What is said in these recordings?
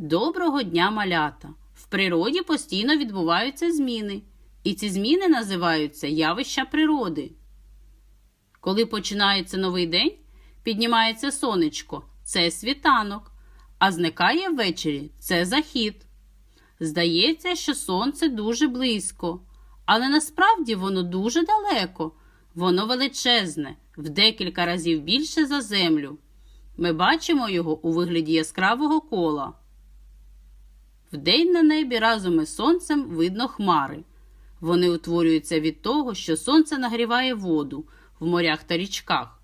Доброго дня, малята! В природі постійно відбуваються зміни, і ці зміни називаються явища природи. Коли починається новий день, піднімається сонечко це світанок, а зникає ввечері це захід. Здається, що сонце дуже близько, але насправді воно дуже далеко, воно величезне, в декілька разів більше за землю. Ми бачимо його у вигляді яскравого кола. Вдень на небі разом із сонцем видно хмари. Вони утворюються від того, що сонце нагріває воду в морях та річках.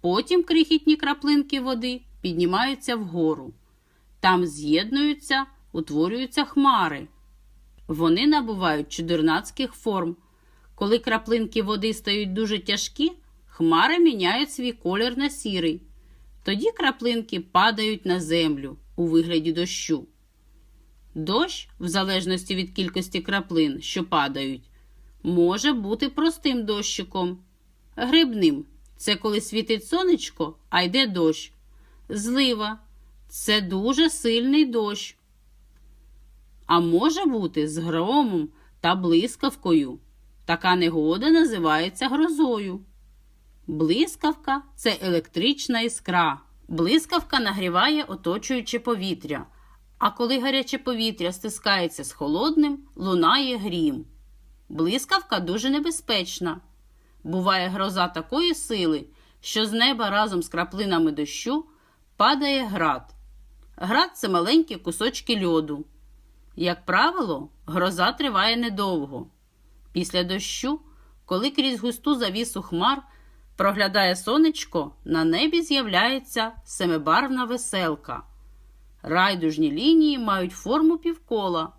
Потім крихітні краплинки води піднімаються вгору. Там з'єднуються, утворюються хмари. Вони набувають чудернацьких форм. Коли краплинки води стають дуже тяжкі, хмари міняють свій колір на сірий. Тоді краплинки падають на землю у вигляді дощу. Дощ, в залежності від кількості краплин, що падають, може бути простим дощиком. Грибним це коли світить сонечко, а йде дощ. Злива це дуже сильний дощ. А може бути з громом та блискавкою. Така негода називається грозою. Блискавка це електрична іскра. Блискавка нагріває оточуюче повітря. А коли гаряче повітря стискається з холодним, лунає грім. Блискавка дуже небезпечна. Буває гроза такої сили, що з неба разом з краплинами дощу падає град. Град це маленькі кусочки льоду. Як правило, гроза триває недовго. Після дощу, коли крізь густу завісу хмар проглядає сонечко, на небі з'являється семибарвна веселка. Райдужні лінії мають форму півкола.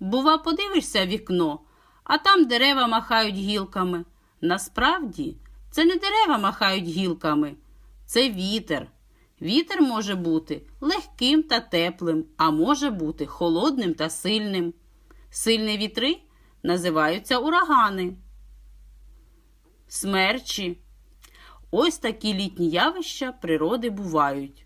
Бува, подивишся вікно, а там дерева махають гілками. Насправді, це не дерева махають гілками, це вітер. Вітер може бути легким та теплим, а може бути холодним та сильним. Сильні вітри називаються урагани. Смерчі. Ось такі літні явища природи бувають.